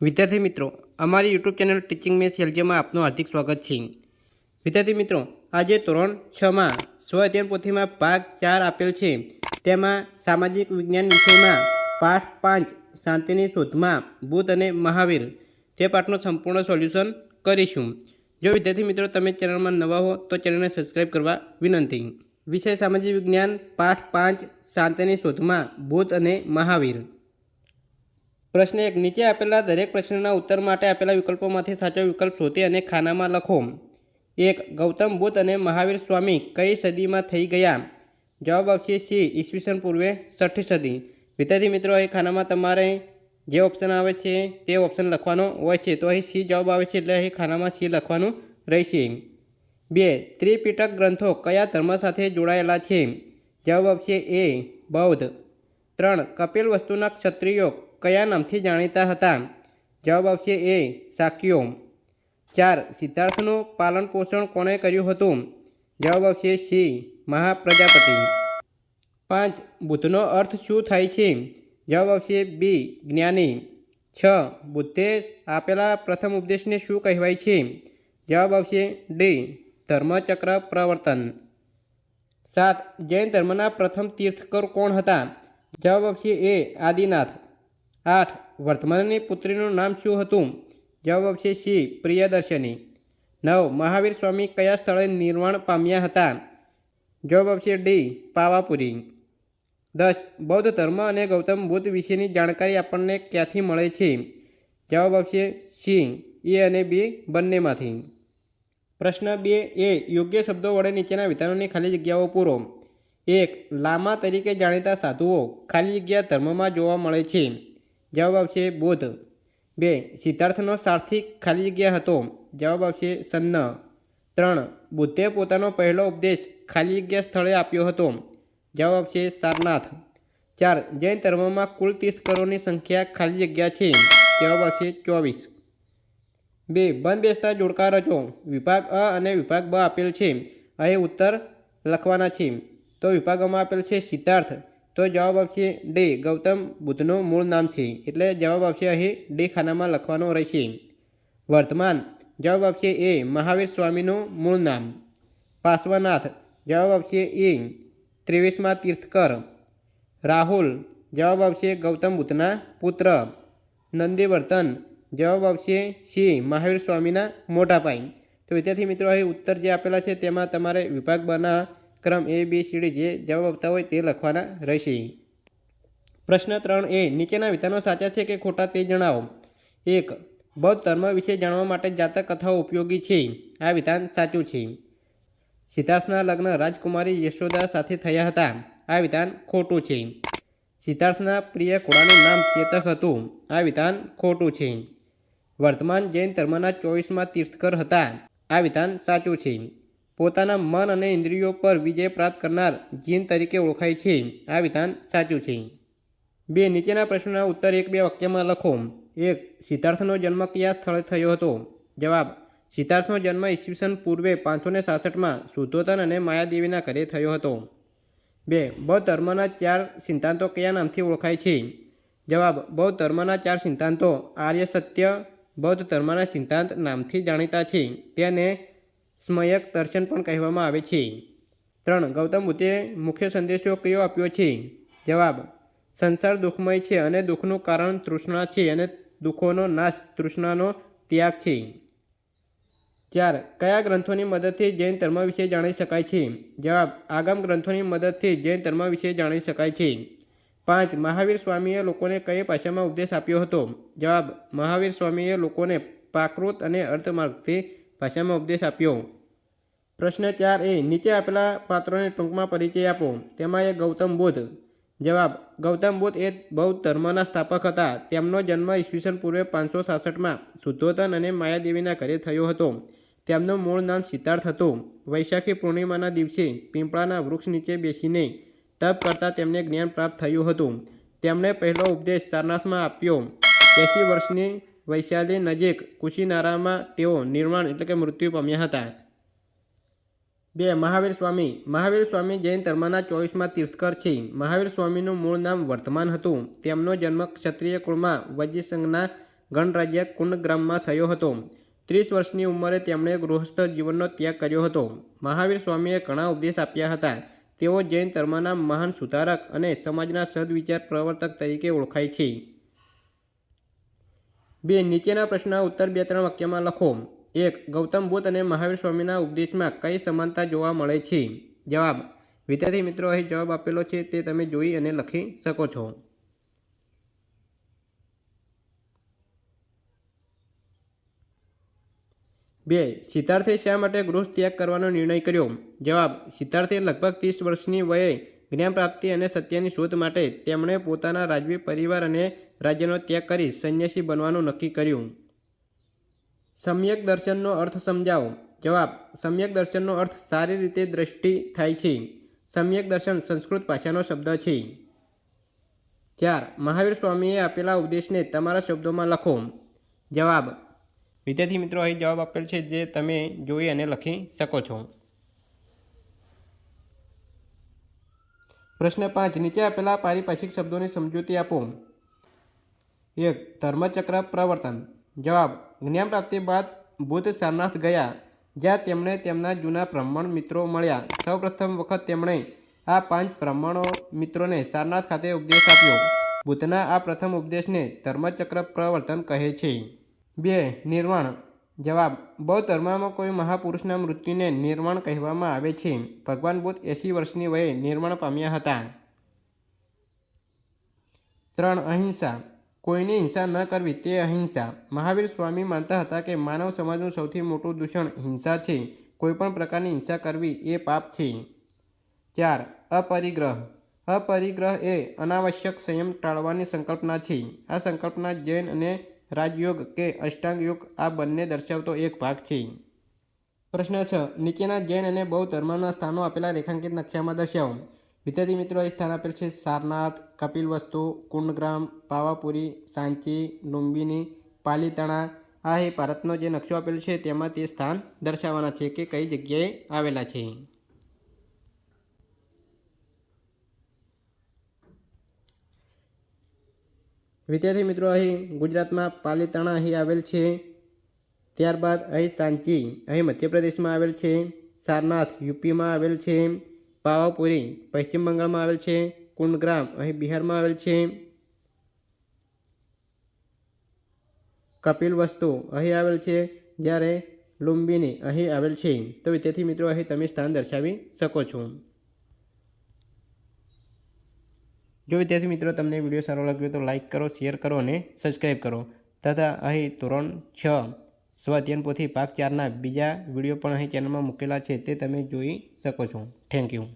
વિદ્યાર્થી મિત્રો, અમારી યુટ્યુબ ચેનલ ટીચિંગ મેસ એલજીમાં આપનું હાર્દિક સ્વાગત છે. વિદ્યાર્થી મિત્રો, આજે ધોરણ છમાં સ્વ અધ્યયન પોથીમાં ભાગ ચાર આપેલ છે. તેમાં સામાજિક વિજ્ઞાન વિષયમાં પાઠ પાંચ, શાંતિની શોધમાં બુદ્ધ અને મહાવીર. તે પાઠનું સંપૂર્ણ સોલ્યુશન કરીશું. જો વિદ્યાર્થી મિત્રો તમે ચેનલમાં નવા હો, તો ચેનલને સબસ્ક્રાઈબ કરવા વિનંતી. વિષય સામાજિક વિજ્ઞાન, પાઠ પાંચ, શાંતિની શોધમાં બુદ્ધ અને મહાવીર. પ્રશ્ન એક, નીચે આપેલા દરેક પ્રશ્નના ઉત્તર માટે આપેલા વિકલ્પોમાંથી સાચો વિકલ્પ શોધી અને ખાનામાં લખો. એક, ગૌતમ બુદ્ધ અને મહાવીર સ્વામી કઈ સદીમાં થઈ ગયા? જવાબ આવશે સી, ઈસવીસન પૂર્વે છઠ્ઠી સદી. વિદ્યાર્થી મિત્રો એ ખાનામાં તમારે જે ઓપ્શન આવે છે તે ઓપ્શન લખવાનો હોય છે. તો અહીં સી જવાબ આવે છે એટલે અહીં ખાનામાં સી લખવાનું રહેશે. બે, ત્રિપિટક ગ્રંથો કયા ધર્મ સાથે જોડાયેલા છે? જવાબ આવશે એ, બૌદ્ધ. ત્રણ, કપિલ વસ્તુના ક્ષત્રિયો કયા નામથી જાણીતા હતા? જવાબ આવશે એ શાક્યો ચાર, સિદ્ધાર્થનું પાલન પોષણ કોણે કર્યું હતું? જવાબ આવશે સી, મહાપ્રજાપતિ. પાંચ, બુદ્ધનો અર્થ શું થાય છે? જવાબ આવશે બી, જ્ઞાની. છ, બુદ્ધે આપેલા પ્રથમ ઉપદેશને શું કહેવાય છે? જવાબ આવશે ડી, ધર્મચક્ર પ્રવર્તન. સાત, જૈન ધર્મના પ્રથમ તીર્થકર કોણ હતા? જવાબ આવશે એ, આદિનાથ. આઠ. વર્તમાનની પુત્રીનું નામ શું હતું? જવાબ છે સી. પ્રિયદર્શની. નવ. મહાવીર સ્વામી કયા સ્થળે નિર્વાણ પામ્યા હતા? જવાબ આવશે ડી. પાવાપુરી. દસ. બૌદ્ધ ધર્મ અને ગૌતમ બુદ્ધ વિશેની જાણકારી આપણને ક્યાંથી મળે છે? જવાબ આપશે સી. એ અને બી બંનેમાંથી. પ્રશ્ન બે એ. યોગ્ય શબ્દો વડે નીચેના વિધાનોની ખાલી જગ્યાઓ પૂરો. એક. લામા તરીકે જાણીતા સાધુઓ ખાલી જગ્યા ધર્મમાં જોવા મળે છે. જવાબ આવશે બોધ. બે, સિદ્ધાર્થનો સાર્થિક ખાલી જગ્યા હતો. જવાબ આવશે સન્ન. ત્રણ બુદ્ધે પોતાનો પહેલો ઉપદેશ ખાલી જગ્યા સ્થળે આપ્યો હતો. જવાબ આવશે સારનાથ. ચાર, જૈન ધર્મમાં કુલ તીર્થકરોની સંખ્યા ખાલી જગ્યા છે. જવાબ આવશે ચોવીસ. બે, બંધ બેસતા જોડકા રચો. વિભાગ અ અને વિભાગ બ આપેલ છે. અહીં ઉત્તર લખવાના છે. તો વિભાગમાં આપેલ છે સિદ્ધાર્થ. તો જવાબ આવશે ડે. ગૌતમ બુદ્ધનું મૂળ નામ છે. એટલે જવાબ આવશે અહીં ડે ખાનામાં લખવાનો રહેશે. વર્તમાન. જવાબ આપશે એ. મહાવીર સ્વામીનું મૂળ નામ. પાર્શ્વનાથ. જવાબ આપશે એ. ત્રેવીસમાં તીર્થકર. રાહુલ. જવાબ આપશે ગૌતમ બુદ્ધના પુત્ર. નંદીવર્તન. જવાબ આપશે શ્રી મહાવીર સ્વામીના મોટા પાઈ તો વિદ્યાર્થી મિત્રો, અહીં ઉત્તર જે આપેલા છે તેમાં તમારે વિભાગ બના ક્રમ એ, બી સીડી જે જવાબ આપતા હોય તે લખવાના રહેશે. પ્રશ્ન ત્રણ એ, નીચેના વિધાનો સાચા છે કે ખોટા તે જણાવો. એક, બૌદ્ધ ધર્મ વિશે જાણવા માટે જાતક કથાઓ ઉપયોગી છે. આ વિધાન સાચું છે. સિદ્ધાર્થના લગ્ન રાજકુમારી યશોદા સાથે થયા હતા. આ વિધાન ખોટું છે. સિદ્ધાર્થના પ્રિય ઘોડાનું નામ ચેતક હતું. આ વિધાન ખોટું છે. વર્તમાન જૈન ધર્મના ચોવીસમાં તીર્થકર હતા. આ વિધાન સાચું છે. પોતાના મન અને ઇન્દ્રિયો પર વિજય પ્રાપ્ત કરનાર જીન તરીકે ઓળખાય છે. આ વિધાન સાચું છે. બે, નીચેના પ્રશ્નોના ઉત્તર એક બે વાક્યમાં લખો. એક, સિદ્ધાર્થનો જન્મ કયા સ્થળે થયો હતો? જવાબ, સિદ્ધાર્થનો જન્મ ઈસવીસન પૂર્વે પાંચસો ને સાસઠમાં શુદ્ધોતન અને માયાદેવીના ઘરે થયો હતો. બે, બૌદ્ધ ધર્મના ચાર સિદ્ધાંતો કયા નામથી ઓળખાય છે? જવાબ, બૌદ્ધ ધર્મના ચાર સિદ્ધાંતો આર્ય સત્ય બૌદ્ધ ધર્મના સિદ્ધાંત નામથી જાણીતા છે. તેને સ્મયક દર્શન પણ કહેવામાં આવે છે. ત્રણ, ગૌતમ બુદ્ધે મુખ્ય સંદેશો કયો આપ્યો છે? જવાબ, સંસાર દુઃખમય છે અને દુઃખનું કારણ તૃષ્ણા છે અને દુઃખોનો નાશ તૃષ્ણાનો ત્યાગ છે. ચાર, કયા ગ્રંથોની મદદથી જૈન ધર્મ વિશે જાણી શકાય છે? જવાબ, આગામ ગ્રંથોની મદદથી જૈન ધર્મ વિશે જાણી શકાય છે. પાંચ, મહાવીર સ્વામીએ લોકોને કઈ ભાષામાં ઉપદેશ આપ્યો હતો? જવાબ, મહાવીર સ્વામીએ લોકોને પ્રાકૃત અને અર્થમાર્ગથી ભાષામાં ઉપદેશ આપ્યો. પ્રશ્ન ચાર એ, નીચે આપેલા પાત્રોને ટૂંકમાં પરિચય આપો. તેમાં એ ગૌતમ બુદ્ધ. જવાબ, ગૌતમ બુદ્ધ એ બૌદ્ધ ધર્મના સ્થાપક હતા. તેમનો જન્મ ઈસવીસન પૂર્વે પાંચસો સાસઠમાં શુદ્ધોધન અને માયાદેવીના ઘરે થયો હતો. તેમનું મૂળ નામ સિદ્ધાર્થ હતું. વૈશાખી પૂર્ણિમાના દિવસે પીંપળાના વૃક્ષ નીચે બેસીને તપ કરતાં તેમને જ્ઞાન પ્રાપ્ત થયું હતું. તેમણે પહેલો ઉપદેશ સારનાથમાં આપ્યો. એંસી વર્ષની વૈશાલી નજીક કુશીનારામાં તેઓ નિર્માણ એટલે કે મૃત્યુ પામ્યા હતા. બે, મહાવીર સ્વામી. મહાવીર સ્વામી જૈન ધર્મના ચોવીસમાં તીર્થકર છે. મહાવીર સ્વામીનું મૂળ નામ વર્તમાન હતું. તેમનો જન્મ ક્ષત્રિય કુળમાં વજ્રસંઘના ગણરાજ્ય કુંડગ્રામમાં થયો હતો. ત્રીસ વર્ષની ઉંમરે તેમણે ગૃહસ્થ જીવનનો ત્યાગ કર્યો હતો. મહાવીર સ્વામીએ ઘણા ઉપદેશ આપ્યા હતા. તેઓ જૈન ધર્મના મહાન સુધારક અને સમાજના સદવિચાર પ્રવર્તક તરીકે ઓળખાય છે. બે નીચેના પ્રશ્નના ઉત્તર બે ત્રણ વાક્યમાં લખો. એક, ગૌતમ બુદ્ધ અને મહાવીર સ્વામીના ઉપદેશમાં કઈ સમાનતા જોવા મળે છે? જવાબ, વિદ્યાર્થી મિત્રો, અહીં જવાબ આપેલો છે તે તમે જોઈ અને લખી શકો છો. બે, સિદ્ધાર્થે શા માટે ગૃહ ત્યાગ કરવાનો નિર્ણય કર્યો? જવાબ, સિદ્ધાર્થે લગભગ ત્રીસ વર્ષની વયે જ્ઞાન પ્રાપ્તિ અને સત્યની શોધ માટે તેમણે પોતાના રાજવી પરિવાર અને રાજ્યનો ત્યાગ કરી સંન્યાસી બનવાનું નક્કી કર્યું. સમ્યક દર્શનનો અર્થ સમજાવો. જવાબ, સમ્યક દર્શનનો અર્થ સારી રીતે દ્રષ્ટિ થાય છે. સમ્યક દર્શન સંસ્કૃત ભાષાનો શબ્દ છે. ચાર, મહાવીર સ્વામીએ આપેલા ઉપદેશને તમારા શબ્દોમાં લખો. જવાબ, વિદ્યાર્થી મિત્રો, અહીં જવાબ આપેલ છે જે તમે જોઈ અને લખી શકો છો. પ્રશ્ન પાંચ, નીચે આપેલા પારિભાષિક શબ્દોની સમજૂતી આપો. એક, ધર્મચક્ર પ્રવર્તન. જવાબ, જ્ઞાન પ્રાપ્તિ બાદ બુદ્ધ સારનાથ ગયા, જ્યાં તેમણે તેમના જૂના બ્રાહ્મણ મિત્રો મળ્યા. સૌપ્રથમ વખત તેમણે આ પાંચ બ્રાહ્મણો મિત્રોને સારનાથ ખાતે ઉપદેશ આપ્યો. બુદ્ધના આ પ્રથમ ઉપદેશને ધર્મચક્ર પ્રવર્તન કહે છે. બે, નિર્વાણ. જવાબ બૌદ્ધ ધર્મમાં કોઈ મહાપુરુષના મૃત્યુને નિર્વાણ કહેવામાં આવે છે. ભગવાન બુદ્ધ એંસી વર્ષની વયે નિર્વાણ પામ્યા હતા. ત્રણ, અહિંસા. કોઈની હિંસા ન કરવી તે અહિંસા. મહાવીર સ્વામી માનતા હતા કે માનવ સમાજનું સૌથી મોટું દૂષણ હિંસા છે. કોઈપણ પ્રકારની હિંસા કરવી એ પાપ છે. ચાર, અપરિગ્રહ. અપરિગ્રહ એ અનાવશ્યક સંયમ ટાળવાની સંકલ્પના છે. આ સંકલ્પના જૈન અને રાજયોગ કે અષ્ટાંગ યોગ આ બંને દર્શાવતો એક ભાગ છે. પ્રશ્ન છ. નીચેના જૈન અને બૌદ્ધ ધર્મના સ્થાનો આપેલા રેખાંકિત નકશામાં દર્શાવો. વિદ્યાર્થી મિત્રો એ સ્થાન આપેલ છે સારનાથ, કપિલવસ્તુ, કુંડગ્રામ, પાવાપુરી, સાંચી, લુંબિની, પાલીતાણા. આ એ ભારતનો જે નકશો આપેલો છે તેમાં તે સ્થાન દર્શાવવાના છે કે કઈ જગ્યાએ આવેલા છે. વિદ્યાર્થી મિત્રો, અહીં ગુજરાતમાં પાલીતાણા અહીં આવેલ છે. ત્યારબાદ અહીં સાંચી, અહીં મધ્યપ્રદેશમાં આવેલ છે. સારનાથ, યુપીમાં આવેલ છે. પાવાપુરી, પશ્ચિમ બંગાળમાં આવેલ છે. કુંડગ્રામ, અહીં બિહારમાં આવેલ છે. કપિલ વસ્તુ, અહીં આવેલ છે. જ્યારે લુંબિની, અહીં આવેલ છે. તો વિદ્યાર્થી મિત્રો, અહીં તમે સ્થાન દર્શાવી શકો છો. જો વિદ્યાર્થી મિત્રો તમને વીડિયો સારો લાગ્યો તો લાઇક કરો શેર કરો અને સબસ્ક્રાઈબ કરો. તથા અહીં ધોરણ છ સ્વાધ્યાન પોથી ભાગ ચારના બીજા વીડિયો પણ અહીં ચેનલમાં મૂકેલા છે તે તમે જોઈ શકો છો. Thank you